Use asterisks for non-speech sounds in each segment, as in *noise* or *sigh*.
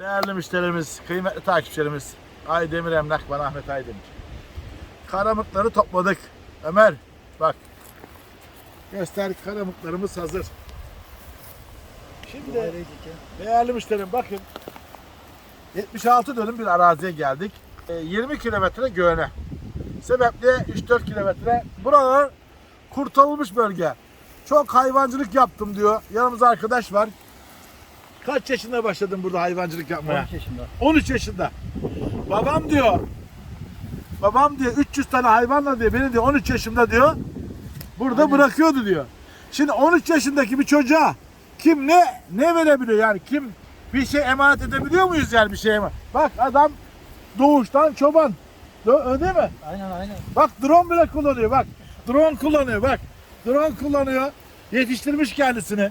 Değerli müşterimiz, kıymetli takipçilerimiz, Aydemir Emlak ben Ahmet Aydemir. Karamıkları topladık. Ömer bak. Gösterdik karamıklarımız hazır. Şimdi değerli müşterim bakın. 76 dönüm bir araziye geldik. E, 20 kilometre göğene. Sebeple 3-4 kilometre. Buralar kurtarılmış bölge. Çok hayvancılık yaptım diyor. Yanımızda arkadaş var. Kaç yaşında başladın burada hayvancılık yapmaya? 13 yaşında. 13 yaşında. Babam diyor. Babam diyor 300 tane hayvanla diyor beni diyor 13 yaşında diyor. Burada Aynen. bırakıyordu diyor. Şimdi 13 yaşındaki bir çocuğa kim ne ne verebiliyor yani kim bir şey emanet edebiliyor muyuz yani bir şey emanet? Bak adam doğuştan çoban. Değil mi? Aynen aynen. Bak drone bile kullanıyor bak. Drone kullanıyor bak. Drone kullanıyor. Yetiştirmiş kendisini.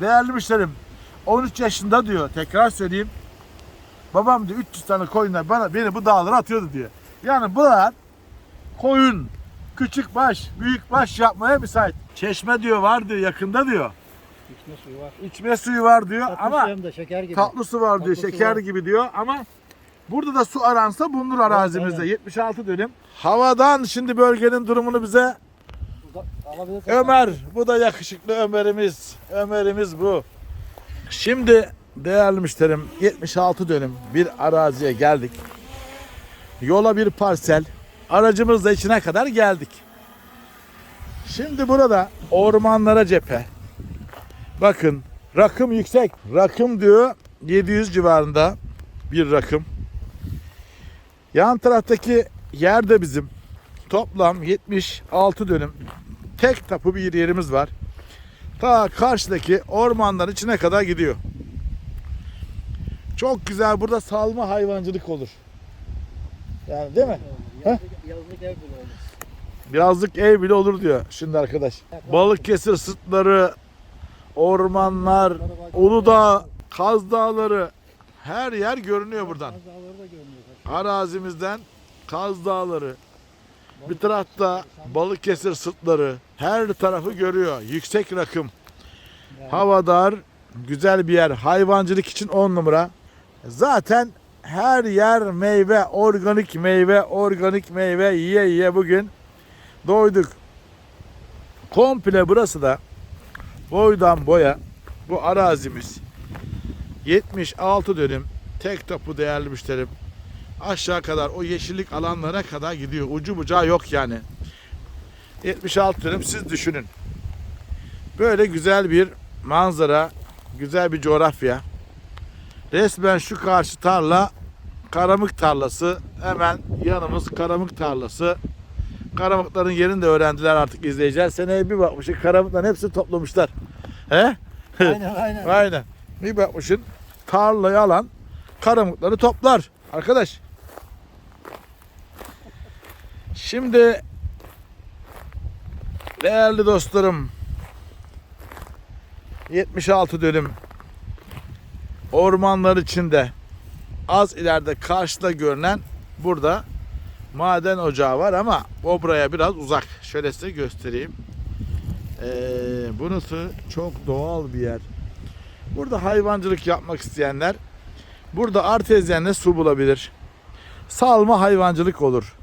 Değerli müşterim. 13 yaşında diyor. Tekrar söyleyeyim. Babam diyor 300 tane koyunlar bana beni bu dağlara atıyordu diyor. Yani bunlar koyun, küçük baş, büyük baş yapmaya müsait. Çeşme diyor var diyor yakında diyor. İçme suyu var. İçme suyu var diyor Tatlı ama da şeker gibi. tatlı su var diyor, Tatlı su şeker var. gibi diyor ama burada da su aransa bulunur arazimizde. aynen. 76 dönüm. Havadan şimdi bölgenin durumunu bize. Ömer, bu da yakışıklı Ömer'imiz. Ömer'imiz bu. Şimdi değerli müşterim 76 dönüm bir araziye geldik. Yola bir parsel. Aracımızla içine kadar geldik. Şimdi burada ormanlara cephe. Bakın rakım yüksek. Rakım diyor 700 civarında bir rakım. Yan taraftaki yer de bizim. Toplam 76 dönüm tek tapu bir yerimiz var. Ta karşıdaki ormanların içine kadar gidiyor. Çok güzel burada salma hayvancılık olur. Yani değil mi? Yazlık, yazlık ev bile olur. Birazcık ev bile olur diyor şimdi arkadaş. Balıkesir sırtları, ormanlar, Uludağ, Kaz Dağları her yer görünüyor buradan. Arazimizden Kaz Dağları, bir tarafta Balıkesir sırtları her tarafı görüyor. Yüksek rakım. Havadar, güzel bir yer. Hayvancılık için 10 numara. Zaten her yer meyve, organik meyve, organik meyve yiye yiye bugün doyduk. Komple burası da boydan boya bu arazimiz 76 dönüm tek tapu değerli müşterim aşağı kadar o yeşillik alanlara kadar gidiyor. Ucu bucağı yok yani. 76 dönüm siz düşünün. Böyle güzel bir manzara, güzel bir coğrafya. Resmen şu karşı tarla karamık tarlası. Hemen yanımız karamık tarlası. Karamıkların yerini de öğrendiler artık izleyiciler. Seneye bir bakmışsın karamıkların hepsini toplamışlar. He? Aynen aynen. *laughs* Aynen. Bir bakmışsın tarlayı alan karamıkları toplar. Arkadaş. Şimdi değerli dostlarım 76 dönüm ormanlar içinde az ileride karşıda görünen burada maden ocağı var ama o buraya biraz uzak. Şöyle size göstereyim. Ee, burası çok doğal bir yer. Burada hayvancılık yapmak isteyenler burada artezyenle su bulabilir. Salma hayvancılık olur.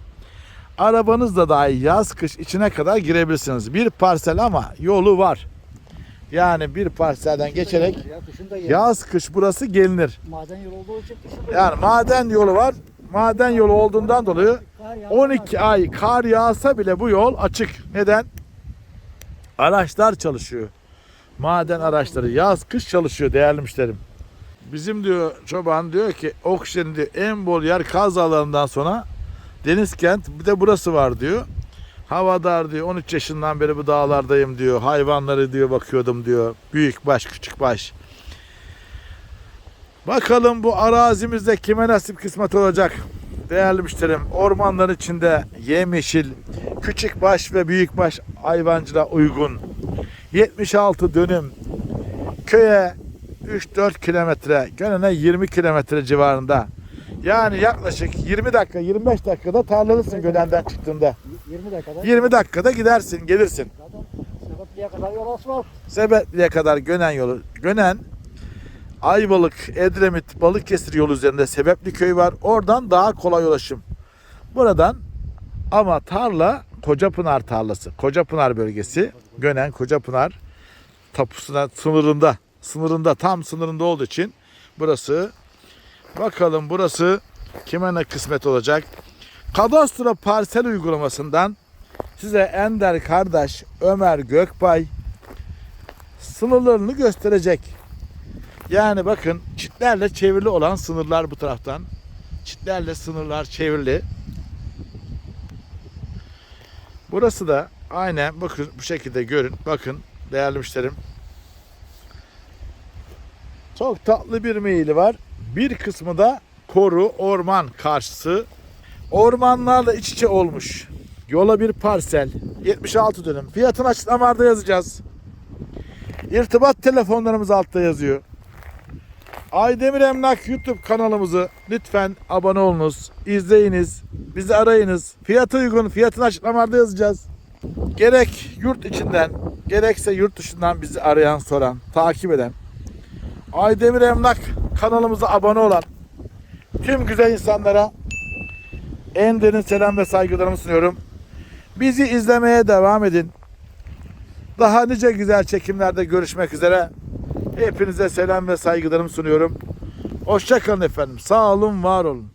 Arabanızla dahi yaz kış içine kadar girebilirsiniz. Bir parsel ama yolu var. Yani bir parselden geçerek yaz kış burası gelinir. Maden yolu olduğu için Yani maden yolu var. Maden yolu olduğundan dolayı Kar yağmaz. 12 ay kar yağsa bile bu yol açık. Neden? Araçlar çalışıyor. Maden araçları yaz kış çalışıyor değerli müşterim. Bizim diyor çoban diyor ki oksijenin diyor, en bol yer Kaz Dağları'ndan sonra Denizkent bir de burası var diyor. Havadar diyor 13 yaşından beri bu dağlardayım diyor. Hayvanları diyor bakıyordum diyor. Büyük baş küçük baş. Bakalım bu arazimizde kime nasip kısmet olacak. Değerli müşterim ormanların içinde yemyeşil küçük baş ve büyük baş hayvancılığa uygun 76 dönüm köye 3-4 kilometre gönene 20 kilometre civarında yani yaklaşık 20 dakika 25 dakikada tarlalısın Gönen'den çıktığında 20 dakikada. 20 dakikada gidersin gelirsin Zaten Sebepli'ye kadar yol asfalt. Sebepli'ye kadar Gönen yolu. Gönen Ayvalık, Edremit, Balıkesir yolu üzerinde Sebepli köy var. Oradan daha kolay ulaşım. Buradan ama tarla Kocapınar tarlası. Kocapınar bölgesi. Gönen Kocapınar tapusuna sınırında. Sınırında tam sınırında olduğu için burası bakalım burası kime ne kısmet olacak. Kadastro parsel uygulamasından size Ender kardeş Ömer Gökbay sınırlarını gösterecek. Yani bakın çitlerle çevrili olan sınırlar bu taraftan. Çitlerle sınırlar çevrili. Burası da aynen bakın bu şekilde görün. Bakın değerli müşterim. Çok tatlı bir meyili var. Bir kısmı da koru, orman karşısı. Ormanlarla iç içe olmuş. Yola bir parsel. 76 dönüm. Fiyatını açıklamalarda yazacağız. İrtibat telefonlarımız altta yazıyor. Aydemir Emlak YouTube kanalımızı lütfen abone olunuz, izleyiniz, bizi arayınız. Fiyatı uygun, fiyatını açıklamalarda yazacağız. Gerek yurt içinden, gerekse yurt dışından bizi arayan, soran, takip eden, Aydemir Emlak kanalımıza abone olan tüm güzel insanlara en derin selam ve saygılarımı sunuyorum. Bizi izlemeye devam edin. Daha nice güzel çekimlerde görüşmek üzere. Hepinize selam ve saygılarımı sunuyorum. Hoşçakalın efendim. Sağ olun, var olun.